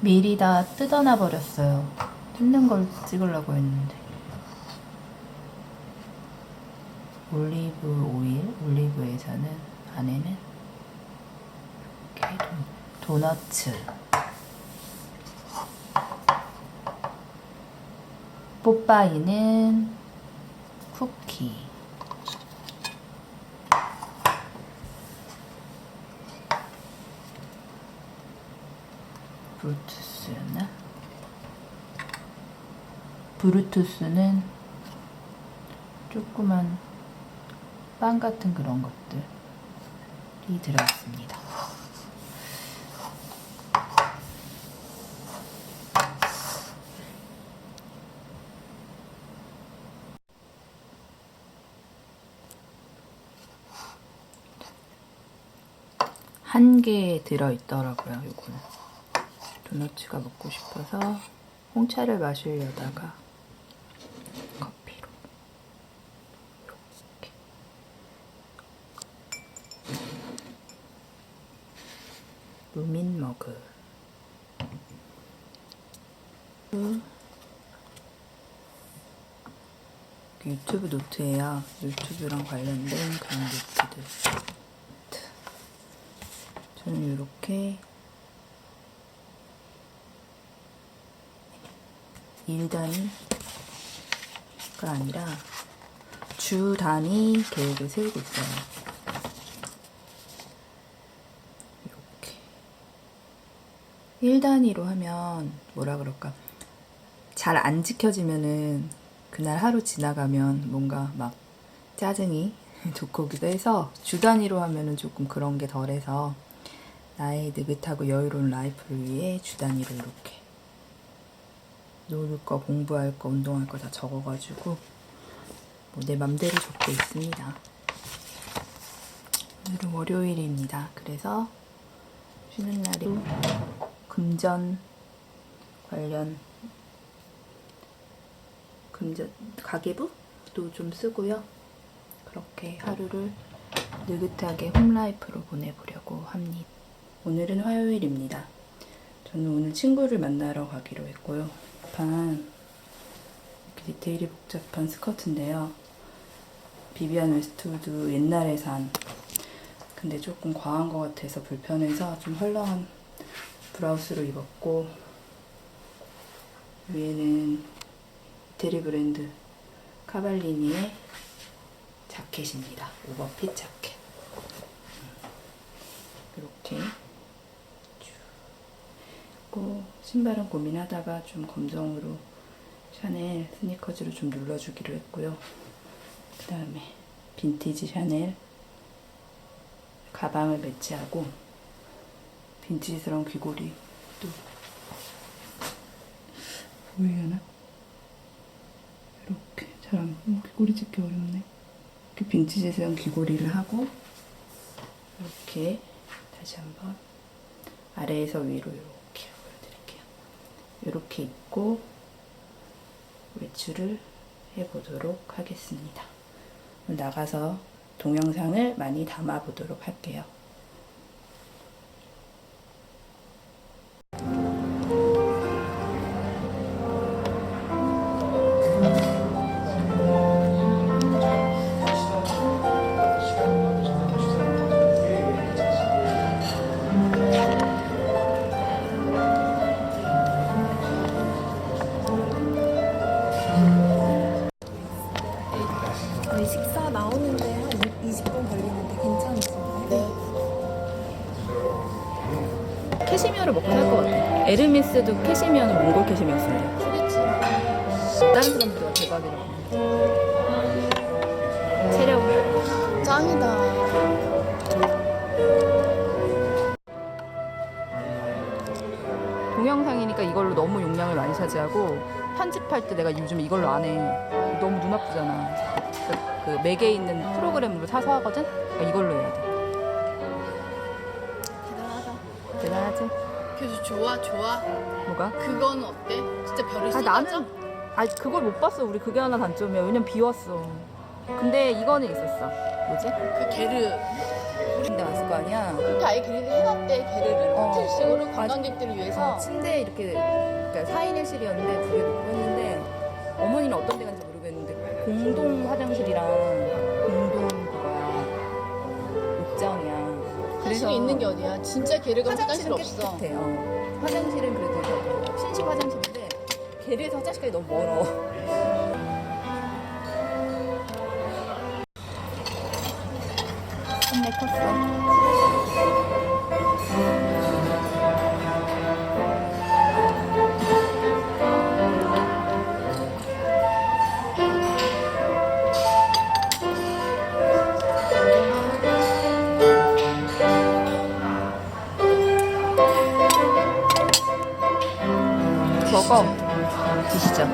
미리 다 뜯어놔 버렸어요. 뜯는 걸 찍으려고 했는데. 올리브 오일, 올리브에서는 안에는 이렇게 도- 도너츠, 뽀빠이는 쿠키. 브루투스였나? 브루투스는 조그만 빵 같은 그런 것들이 들어있습니다. 한 개 들어있더라고요, 요거는. 도너츠가 먹고 싶어서 홍차를 마시려다가 커피로 이렇게 루민 머그 그 유튜브 노트예요. 유튜브랑 관련된 그런 노트들. 저는 이렇게 일 단위가 아니라 주 단위 계획을 세우고 있어요. 이렇게 1 단위로 하면 뭐라 그럴까 잘 안 지켜지면은 그날 하루 지나가면 뭔가 막 짜증이 돋고기도 해서 주 단위로 하면은 조금 그런 게 덜해서 나의 느긋하고 여유로운 라이프를 위해 주 단위로 이렇게 놀 거, 공부할 거, 운동할 거 다 적어가지고 뭐 내 맘대로 적고 있습니다. 오늘은 월요일입니다. 그래서 쉬는 날이 금전 관련 금전 가계부도 좀 쓰고요. 그렇게 하루를 느긋하게 홈라이프로 보내보려고 합니다. 오늘은 화요일입니다. 저는 오늘 친구를 만나러 가기로 했고요. 반 이렇게 디테일이 복잡한 스커트인데요. 비비안 웨스트우드 옛날에 산 근데 조금 과한 것 같아서 불편해서 좀 헐렁한 브라우스로 입었고 위에는 이태리 브랜드 카발리니의 자켓입니다. 오버핏 자켓. 이렇게 고 신발은 고민하다가 좀 검정으로 샤넬 스니커즈로 좀 눌러주기로 했고요. 그 다음에 빈티지 샤넬 가방을 매치하고 빈티지스러운 귀걸이 또 보이려나? 이렇게 잘안 어, 귀걸이 찍기 어렵네. 이렇게 빈티지스러운 귀걸이를 하고 이렇게 다시 한번 아래에서 위로 이렇게. 이렇게 입고 외출을 해보도록 하겠습니다. 나가서 동영상을 많이 담아보도록 할게요. 캐시미어를 먹고 살것 같아. 에르메스도 캐시미어는 몽골 캐시미어였습니다. 다른 사람들은 대박이라고. 체력. 짱이다. 동영상이니까 이걸로 너무 용량을 많이 차지하고 편집할 때 내가 요즘 이걸로 안 해. 너무 눈 아프잖아. 그, 그 맥에 있는 프로그램으로 사서 하거든? 그러니까 이걸로 해야 돼. 대단하다. 대단하지? 그래서 좋아, 좋아. 뭐가? 그건 어때? 진짜 별을 아, 쏟아져? 나는 아 그걸 못 봤어. 우리 그게 하나 단점이야. 왜냐면 비웠어. 근데 이거는 있었어. 뭐지? 그 게르. 근데 왔을 거 아니야. 그렇게 아예 그냥 해놨대. 게르를 어. 호텔식으로 관광객들을 위해서. 어, 침대에 이렇게 그러니까 4인 1실이었는데 두 개 놓고 했는데 어머니는 어떤 데 간지 모르겠는데 공동 화장실이랑 화장실이 있는 게 어디야? 진짜 게르가 화장실 화장실은 없어. 깨끗해. 어. 화장실은 그래도 신식 화장실인데 걔리에서 화장실까지 너무 멀어. 한내 컸어. 먹어. 드시죠.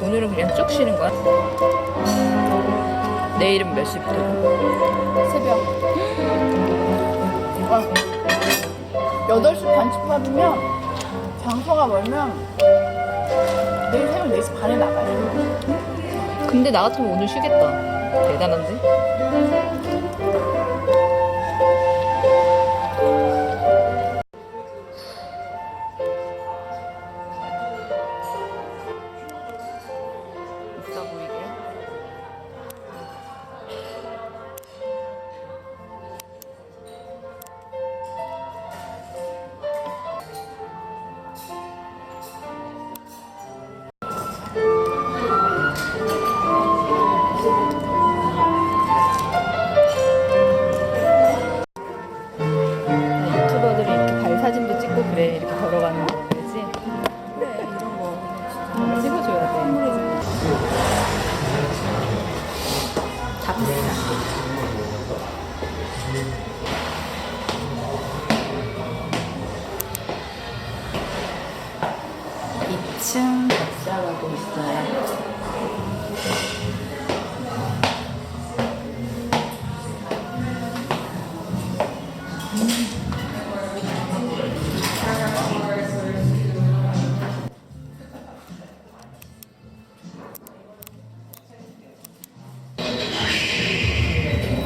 오늘은 그냥 쭉 쉬는 거야? 내일은 몇 시부터? 새벽. 어. 8시 반쯤밥이면 장소가 멀면 내일 새벽 4시 반에 나가요. 근데 나 같으면 오늘 쉬겠다. 대단한데?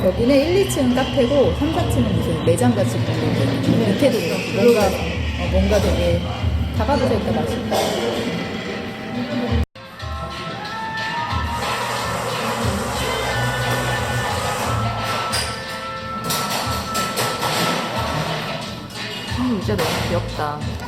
여기는 1, 2층은 카페고 3, 4층은 무슨 매장 같이 보이는데 밑에도 뭔가 어, 뭔가 되게 다가구서 있다 맛있다. 음, 진짜 너무 귀엽다.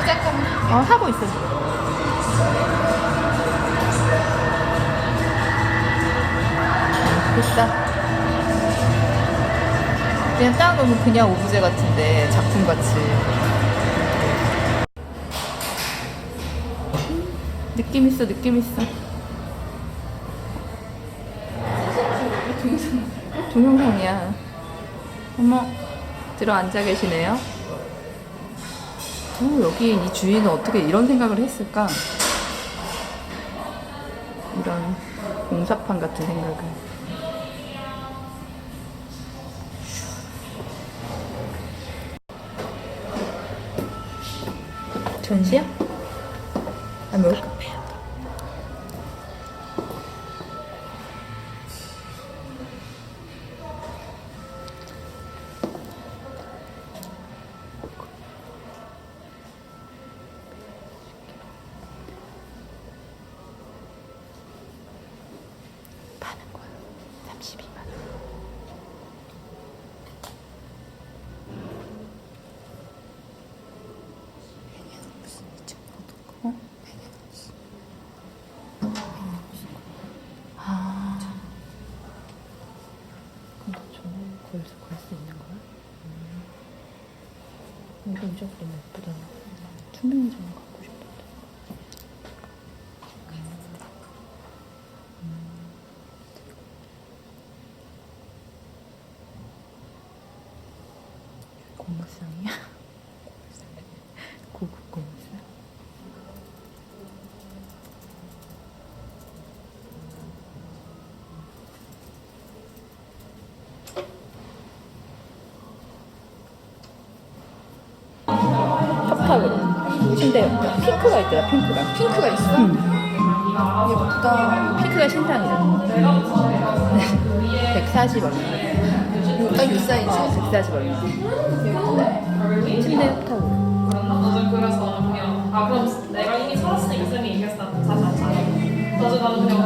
시작하면 어, 하고 있어. 비싸. 그냥 딱 보면 그냥 오브제 같은데 작품같이 느낌 있어 느낌 있어 동영상이야. 어머, 들어 앉아 계시네요. 오, 여기 이 주인은 어떻게 이런 생각을 했을까? 이런 공사판 같은 생각을. 전시야? 아, 뭘까? 이거 이거 너무 예쁘다. 투명한 장 갖고 싶은데. 고무상이야? 고급 고무상? 옆에 핑크가 있더라 핑크가. 핑크가 있어? 예쁘다. 핑크가 신상이다. 140얼마. 이거 딱이 사이즈? 140얼마 침대 협탁으로 나도 그래서 그냥 아 그럼 내가 이미 살았으니까 쌤이 얘기했어. 자자자. 나도 나도 그냥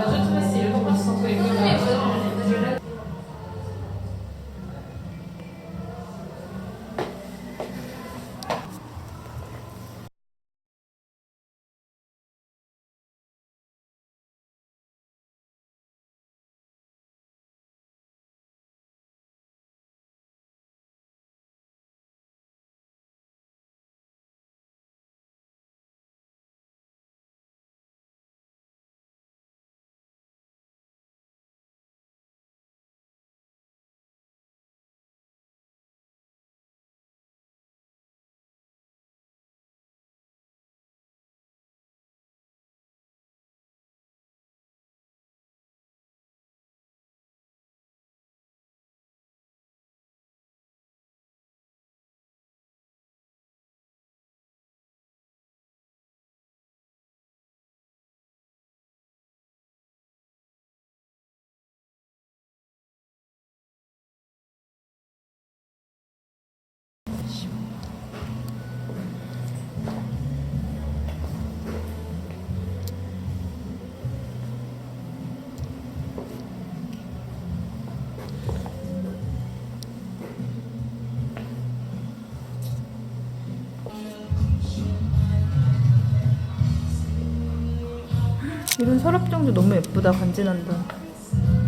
서랍장도 너무 예쁘다 간지난다.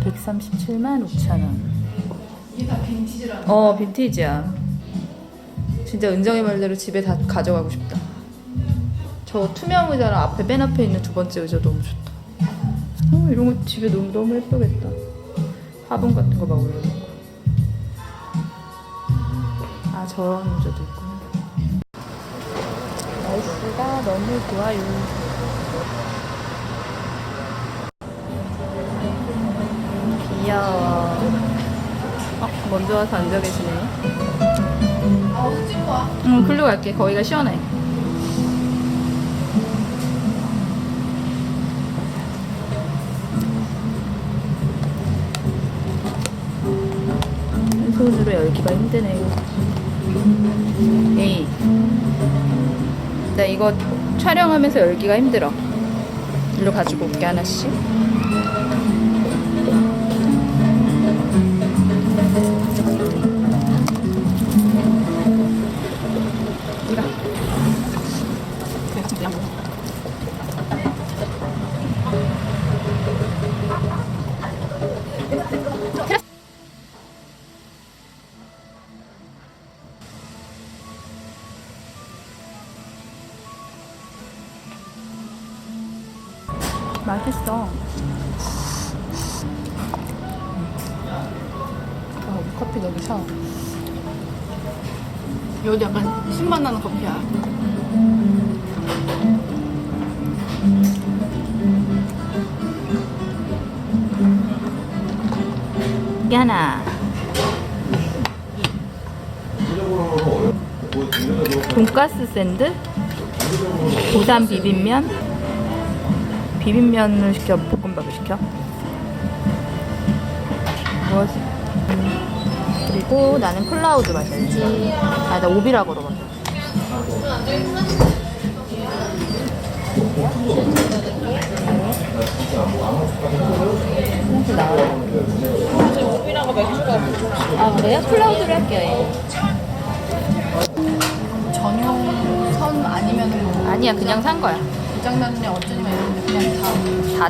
137만 5천원. 이게 다 빈티지라. 어 빈티지야. 진짜 은정이 말대로 집에 다 가져가고 싶다. 저 투명 의자랑 앞에 맨 앞에 있는 두 번째 의자 너무 좋다. 어, 이런 거 집에 너무 너무 예쁘겠다. 화분 같은 거 막 올려놓고. 아 저런 의자도 있구나. 날씨가 너무 좋아요 귀여워 어, 먼저 와서 앉아 계시네 아, 어디 찍고 와. 응, 글로 갈게. 거기가 시원해. 한 손으로 열기가 힘드네요. 에이. 나 이거 촬영하면서 열기가 힘들어. 일로 가지고 올게, 하나씩. 맛있어. 아, 우리 커피 너무 차. 여기 약간 신맛 나는 커피야. 야나. 돈가스 샌드, 부산 비빔면, 비빔면을 시켜, 볶음밥을 시켜. 뭐지? 그리고 나는 클라우드 마셔야지. 아, 나 오비락으로 마셔. 아, 그래요? 클라우드로 할게요. 전용 선 아니면은 뭐 아니야, 그냥 산 거야. 고장났냐 어쩌냐 이런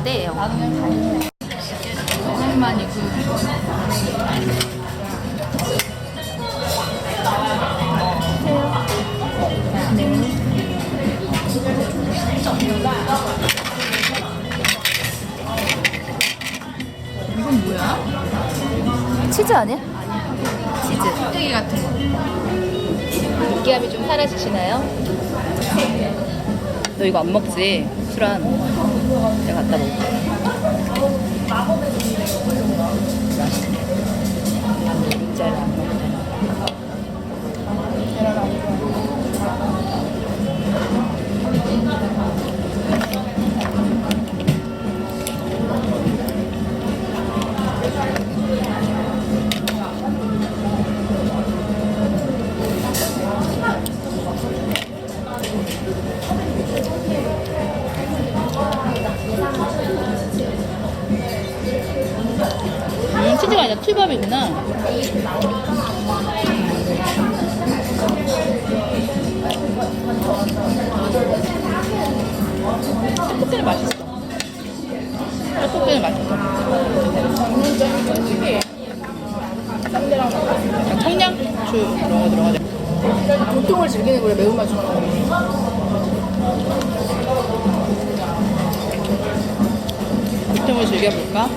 데 그냥 다다 돼요. 나도 그냥 다 있네. 오랜만이 그 이건 뭐야? 치즈 아니야? 치즈. 껍데기 같은 거. 느끼함이 좀 사라지시나요? 너 이거 안 먹지? 술안. 내가 갖다 먹을게. 진짜로 안 먹네. 떡볶이는 맛있어. 떡볶이는 맛있어. 약간 청양고추 이런 거 들어가지. 보통을 즐기는 거래 매운맛 좋아하는 보통을 즐겨볼까?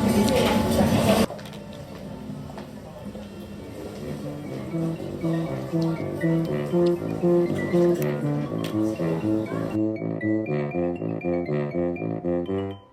Thank you.